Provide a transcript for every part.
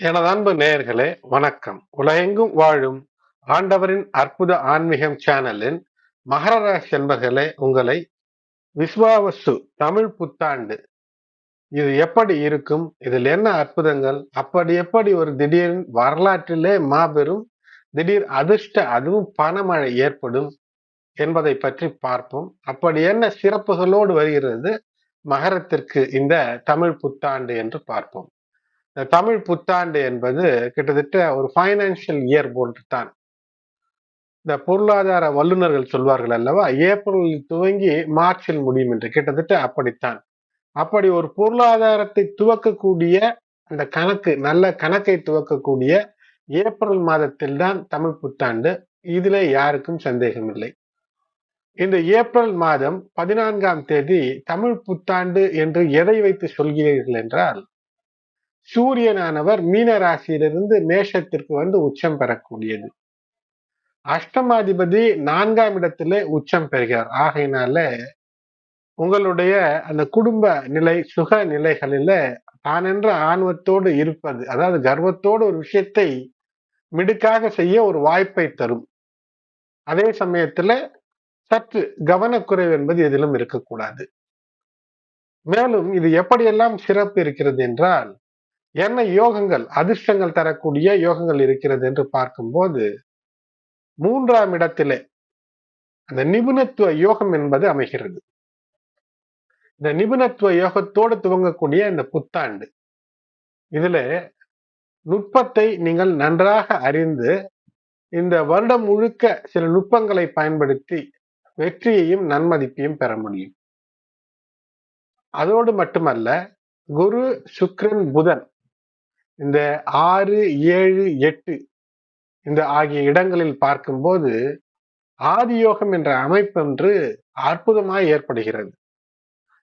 எனது அன்பு நேயர்களே வணக்கம். உலகெங்கும் வாழும் ஆண்டவரின் அற்புத ஆன்மீகம் சேனலின் மகர ராசி என்பர்களே உங்களை விஸ்வாவசு தமிழ் புத்தாண்டு. இது எப்படி இருக்கும்? இதில் என்ன அற்புதங்கள்? அப்படி எப்படி ஒரு திடீர் வரலாற்றிலே மாபெரும் திடீர் அதிர்ஷ்ட அதுவும் பணமழை ஏற்படும் என்பதை பற்றி பார்ப்போம். அப்படி என்ன சிறப்புகளோடு வருகிறது மகரத்திற்கு இந்த தமிழ் புத்தாண்டு என்று பார்ப்போம். தமிழ் புத்தாண்டு என்பது கிட்டத்தட்ட ஒரு ஃபைனான்சியல் இயர் போன்று தான் இந்த பொருளாதார வல்லுநர்கள் சொல்வார்கள் அல்லவா ஏப்ரலில் துவங்கி மார்ச்சில் முடியும் என்று. கிட்டத்தட்ட அப்படித்தான். அப்படி ஒரு பொருளாதாரத்தை துவக்கக்கூடிய அந்த கணக்கு நல்ல கணக்கை துவக்கக்கூடிய ஏப்ரல் மாதத்தில் தான் தமிழ் புத்தாண்டு. இதுல யாருக்கும் சந்தேகம் இல்லை இந்த ஏப்ரல் மாதம் பதினான்காம் தேதி தமிழ் புத்தாண்டு என்று எதை வைத்து சொல்கிறீர்கள் என்றால் சூரியனானவர் மீன ராசியிலிருந்து மேஷத்திற்கு வந்து உச்சம் பெறக்கூடியது. அஷ்டமாதிபதி நான்காம் இடத்திலே உச்சம் பெறுகிறார். ஆகையினால உங்களுடைய அந்த குடும்ப நிலை சுக நிலைகளில தானென்ற ஆணவத்தோடு இருப்பது அதாவது கர்வத்தோடு ஒரு விஷயத்தை மிடுக்காக செய்ய ஒரு வாய்ப்பை தரும். அதே சமயத்துல சற்று கவனக்குறைவு என்பது எதிலும் இருக்கக்கூடாது. மேலும் இது எப்படியெல்லாம் சிறப்பு இருக்கிறது என்றால் என்ன யோகங்கள் அதிர்ஷ்டங்கள் தரக்கூடிய யோகங்கள் இருக்கிறது என்று பார்க்கும்போது மூன்றாம் இடத்திலே அந்த நிபுணத்துவ யோகம் என்பது அமைகிறது. இந்த நிபுணத்துவ யோகத்தோடு துவங்கக்கூடிய இந்த புத்தாண்டு இதுல நுட்பத்தை நீங்கள் நன்றாக அறிந்து இந்த வருடம் முழுக்க சில நுட்பங்களை பயன்படுத்தி வெற்றியையும் நன்மதிப்பையும் பெற முடியும். அதோடு மட்டுமல்ல குரு சுக்ரன் புதன் இந்த ஆறு ஏழு எட்டு இந்த ஆகிய இடங்களில் பார்க்கும்போது ஆதியோகம் என்ற அமைப்பென்று அற்புதமாய் ஏற்படுகிறது.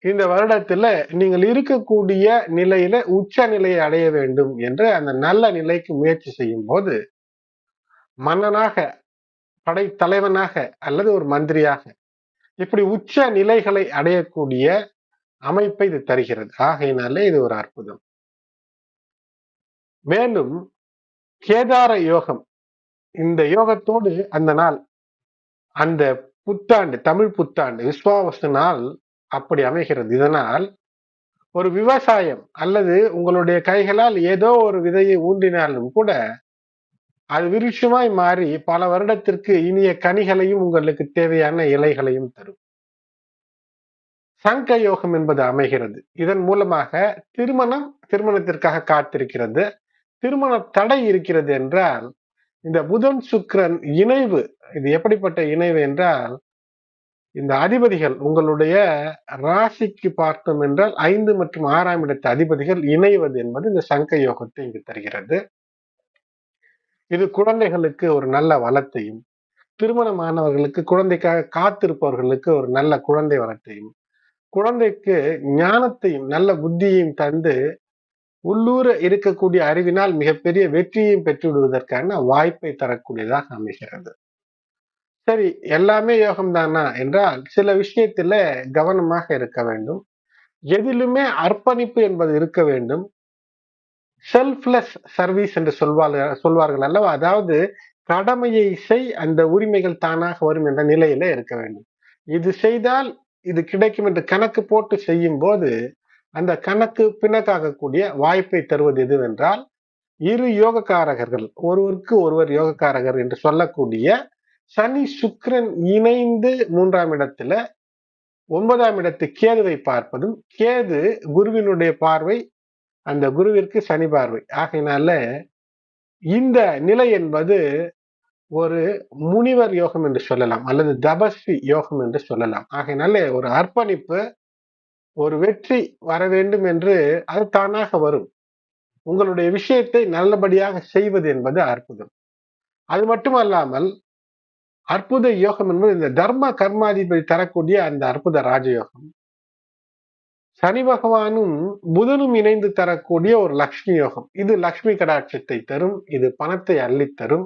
இந்த வருடத்துல நீங்கள் இருக்கக்கூடிய நிலையில உச்ச நிலையை அடைய வேண்டும் என்று அந்த நல்ல நிலைக்கு முயற்சி செய்யும் போது மன்னனாக படைத்தலைவனாக அல்லது ஒரு மந்திரியாக இப்படி உச்ச நிலைகளை அடையக்கூடிய அமைப்பை இது தருகிறது. ஆகையினாலே இது ஒரு அற்புதம். மேலும் கேதார யோகம் இந்த யோகத்தோடு அந்த நாள் அந்த புத்தாண்டு தமிழ் புத்தாண்டு விஸ்வாவசு நாள் அப்படி அமைகிறது. இதனால் ஒரு விவசாயம் அல்லது உங்களுடைய கைகளால் ஏதோ ஒரு விதையை ஊன்றினாலும் கூட அது விருட்சமாய் மாறி பல வருடத்திற்கு இனிய கனிகளையும் உங்களுக்கு தேவையான இலைகளையும் தரும். சங்க யோகம் என்பது அமைகிறது. இதன் மூலமாக திருமணம் திருமணத்திற்காக காத்திருக்கிறது. திருமண தடை இருக்கிறது என்றால் இந்த புதன் சுக்கரன் இணைவு இது எப்படிப்பட்ட இணைவு என்றால் இந்த அதிபதிகள் உங்களுடைய ராசிக்கு பார்த்தோம் என்றால் ஐந்து மற்றும் ஆறாம் இடத்து அதிபதிகள் இணைவது என்பது இந்த சங்க யோகத்தை இங்கு தருகிறது. இது குழந்தைகளுக்கு ஒரு நல்ல வளத்தையும் திருமணமானவர்களுக்கு குழந்தைக்காக காத்திருப்பவர்களுக்கு ஒரு நல்ல குழந்தை வளத்தையும் குழந்தைக்கு ஞானத்தையும் நல்ல புத்தியையும் தந்து உள்ளூர இருக்கக்கூடிய அறிவினால் மிகப்பெரிய வெற்றியையும் பெற்று விடுவதற்கான வாய்ப்பை தரக்கூடியதாக அமைகிறது. சரி எல்லாமே யோகம் தானா என்றால் சில விஷயத்துல கவனமாக இருக்க வேண்டும். எதிலுமே அர்ப்பணிப்பு என்பது இருக்க வேண்டும். செல்ஃப்லெஸ் சர்வீஸ் என்று சொல்வார்கள் சொல்வார்கள் அல்லவா? அதாவது கடமையை செய் அந்த உரிமைகள் தானாக வரும் என்ற நிலையில இருக்க வேண்டும். இது செய்தால் இது கிடைக்கும் என்று கணக்கு போட்டு செய்யும் போது அந்த கணக்கு பிணக்காகக்கூடிய வாய்ப்பை தருவது எதுவென்றால் இரு யோகக்காரகர்கள் ஒருவருக்கு ஒருவர் யோகக்காரகர் என்று சொல்லக்கூடிய சனி சுக்கிரன் இணைந்து மூன்றாம் இடத்துல ஒன்பதாம் இடத்து கேதுவை பார்ப்பதும் கேது குருவினுடைய பார்வை அந்த குருவிற்கு சனி பார்வை. ஆகையினால இந்த நிலை என்பது ஒரு முனிவர் யோகம் என்று சொல்லலாம் அல்லது தபஸ்வி யோகம் என்று சொல்லலாம். ஆகையினால ஒரு அர்ப்பணிப்பு ஒரு வெற்றி வர வேண்டும் என்று அது தானாக வரும். உங்களுடைய விஷயத்தை நல்லபடியாக செய்வது என்பது அற்புதம். அது மட்டுமல்லாமல் அற்புத யோகம் என்பது இந்த தர்ம கர்மாதிபதி தரக்கூடிய அந்த அற்புத ராஜயோகம். சனி பகவானும் புதனும் இணைந்து தரக்கூடிய ஒரு லக்ஷ்மி யோகம். இது லக்ஷ்மி கடாட்சத்தை தரும் இது பணத்தை அள்ளி தரும்.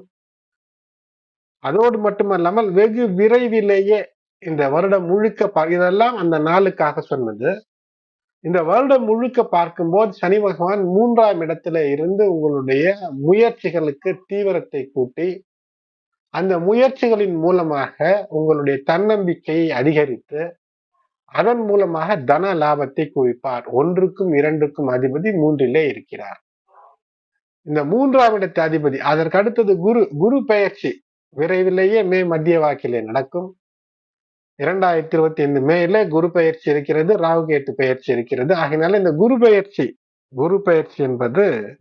அதோடு மட்டுமல்லாமல் வெகு விரைவிலேயே இந்த வருடம் முழுக்க இதெல்லாம் அந்த நாளுக்காக சொன்னது. இந்த வருடம் முழுக்க பார்க்கும்போது சனி பகவான் மூன்றாம் இடத்துல இருந்து உங்களுடைய முயற்சிகளுக்கு தீவிரத்தை கூட்டி அந்த முயற்சிகளின் மூலமாக உங்களுடைய தன்னம்பிக்கையை அதிகரித்து அதன் மூலமாக தன லாபத்தை குவிப்பார். ஒன்றுக்கும் இரண்டுக்கும் அதிபதி மூன்றிலே இருக்கிறார். இந்த மூன்றாம் இடத்து அதிபதி அதற்கு அடுத்தது குரு. குரு பெயர்ச்சி விரைவிலேயே மே மத்திய வாக்கிலே நடக்கும். இரண்டாயிரத்தி இருபத்தி ஐந்து மேல குரு பயிற்சி இருக்கிறது ராகுகேட்டு பயிற்சி இருக்கிறது. ஆகினால இந்த குரு பயிற்சி குரு பயிற்சி என்பது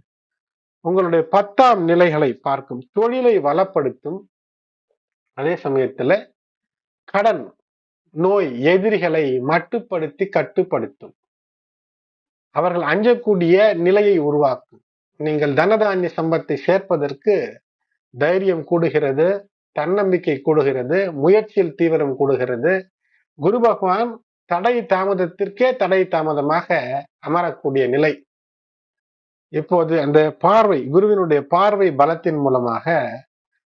உங்களுடைய பத்தாம் நிலைகளை பார்க்கும் தொழிலை வளப்படுத்தும். அதே சமயத்துல கடன் நோய் எதிரிகளை மட்டுப்படுத்தி கட்டுப்படுத்தும். அவர்கள் அஞ்சக்கூடிய நிலையை உருவாக்கும். நீங்கள் தனதானிய சம்பத்தை சேர்ப்பதற்கு தைரியம் கூடுகிறது. தன்னம்பிக்கை கூடுகிறது முயற்சியில் தீவிரம் கூடுகிறது. குரு பகவான் தடை தாமதத்திற்கே தடை தாமதமாக அமரக்கூடிய நிலை. இப்போது அந்த பார்வை குருவினுடைய பார்வை பலத்தின் மூலமாக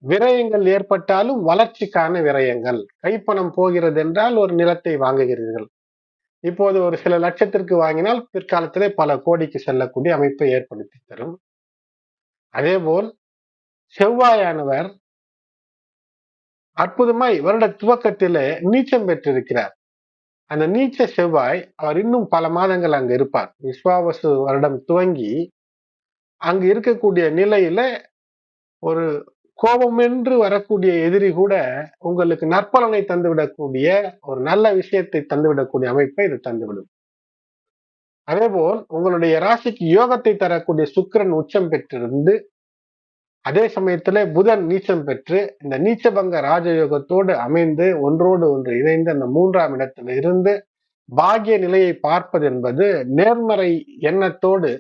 விரயங்கள் ஏற்பட்டாலும் வளர்ச்சிக்கான விரயங்கள். கைப்பணம் போகிறது என்றால் ஒரு நிலத்தை வாங்குகிறீர்கள். இப்போது ஒரு சில லட்சத்திற்கு வாங்கினால் பிற்காலத்திலே பல கோடிக்கு செல்லக்கூடிய அமைப்பை ஏற்படுத்தி தரும். அதேபோல் செவ்வாயானவர் அற்புதமாய் வருட துவக்கத்திலே நீச்சம் பெற்றிருக்கிறார். அந்த நீச்ச செவ்வாய் அவர் இன்னும் பல மாதங்கள் அங்கு இருப்பார். விஸ்வாவசு வருடம் துவங்கி அங்கு இருக்கக்கூடிய நிலையில ஒரு கோபம் என்று வரக்கூடிய எதிரி கூட உங்களுக்கு நற்பலனை தந்துவிடக்கூடிய ஒரு நல்ல விஷயத்தை தந்துவிடக்கூடிய அமைப்பை இது தந்துவிடும். அதே போல் உங்களுடைய ராசிக்கு யோகத்தை தரக்கூடிய சுக்கரன் உச்சம் பெற்றிருந்து அதே சமயத்துல புதன் நீச்சம் பெற்று இந்த நீச்சபங்க ராஜயோகத்தோடு அமைந்து ஒன்றோடு ஒன்று இணைந்து அந்த மூன்றாம் இடத்துல இருந்து பாகிய நிலையை பார்ப்பது என்பது நேர்மறை எண்ணத்தோடு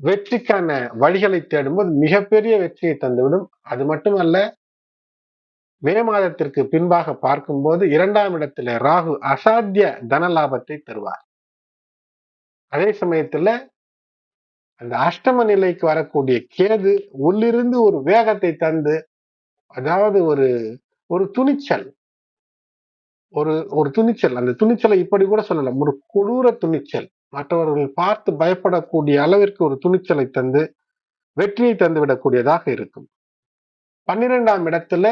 வெற்றிக்கான வழிகளை தேடும்போது மிகப்பெரிய வெற்றியை தந்துவிடும். அது மட்டுமல்ல மே மாதத்திற்கு பின்பாக பார்க்கும்போது இரண்டாம் இடத்துல ராகு அசாத்திய தன லாபத்தை தருவார். அதே சமயத்துல அந்த அஷ்டம நிலைக்கு வரக்கூடிய கேது உள்ளிருந்து ஒரு வேகத்தை தந்து அதாவது ஒரு ஒரு துணிச்சல். ஒரு ஒரு துணிச்சல். அந்த துணிச்சலை இப்படி கூட சொல்லலாம். ஒரு கொடூர துணிச்சல். மற்றவர்கள் பார்த்து பயப்படக்கூடிய அளவிற்கு ஒரு துணிச்சலை தந்து வெற்றியை தந்து விடக்கூடியதாக இருக்கும். பன்னிரெண்டாம் இடத்துல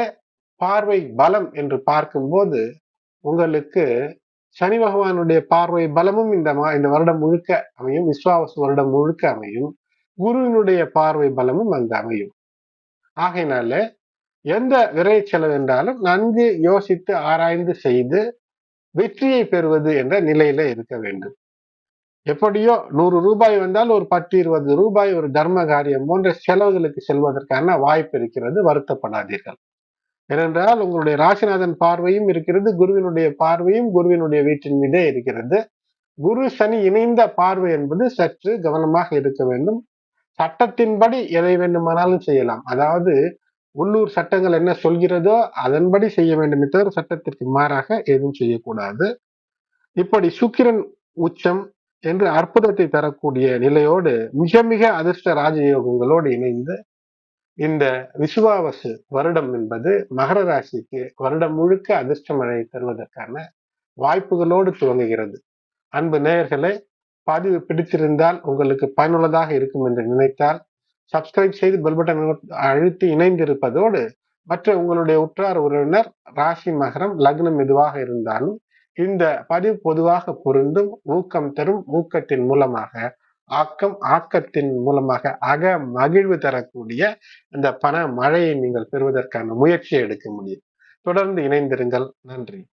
பார்வை பலம் என்று பார்க்கும்போது உங்களுக்கு சனி பகவானுடைய பார்வை பலமும் இந்த இந்த வருடம் முழுக்க அமையும். விஸ்வாவச வருடம் முழுக்க அமையும். குருவினுடைய பார்வை பலமும் அங்கு அமையும். ஆகையினால எந்த விரை செலவு என்றாலும் நன்கு யோசித்து ஆராய்ந்து செய்து வெற்றியை பெறுவது என்ற நிலையில இருக்க வேண்டும். எப்படியோ நூறு ரூபாய் வந்தால் ஒரு பத்து இருபது ரூபாய் ஒரு தர்ம காரியம் போன்ற செலவுகளுக்கு செல்வதற்கான வாய்ப்பு இருக்கிறது. வருத்தப்படாதீர்கள். ஏனென்றால் உங்களுடைய ராசிநாதன் பார்வையும் இருக்கிறது குருவினுடைய பார்வையும் குருவினுடைய வீட்டின் மீதே இருக்கிறது. குரு சனி இணைந்த பார்வை என்பது சற்று கவனமாக இருக்க வேண்டும். சட்டத்தின்படி எதை வேண்டுமானாலும் செய்யலாம். அதாவது உள்ளூர் சட்டங்கள் என்ன சொல்கிறதோ அதன்படி செய்ய வேண்டுமே தவிர சட்டத்திற்கு மாறாக எதுவும் செய்யக்கூடாது. இப்படி சுக்கிரன் உச்சம் என்று அற்புதத்தை தரக்கூடிய நிலையோடு மிக மிக அதிர்ஷ்ட ராஜயோகங்களோடு இணைந்து இந்த விசுவாவசு வருடம் என்பது மகர ராசிக்கு வருடம் முழுக்க அதிர்ஷ்ட மழை தருவதற்கான வாய்ப்புகளோடு துவங்குகிறது. அன்பு நேயர்களே பதிவு பிடித்திருந்தால் உங்களுக்கு பயனுள்ளதாக இருக்கும் என்று நினைத்தால் சப்ஸ்கிரைப் செய்து பெல் பட்டன் அழுத்தி இணைந்திருப்பதோடு மற்ற உங்களுடைய உற்றார் உறவினர் ராசி மகரம் லக்னம் எதுவாக இருந்தாலும் இந்த பதிவு பொதுவாக பொருந்தும் ஊக்கம் தரும் ஊக்கத்தின் மூலமாக ஆக்கம் ஆக்கத்தின் மூலமாக அக மகிழ்வு தரக்கூடிய இந்த பண மழையை நீங்கள் பெறுவதற்கான முயற்சியை எடுக்க முடியும். தொடர்ந்து இணைந்திருங்கள். நன்றி.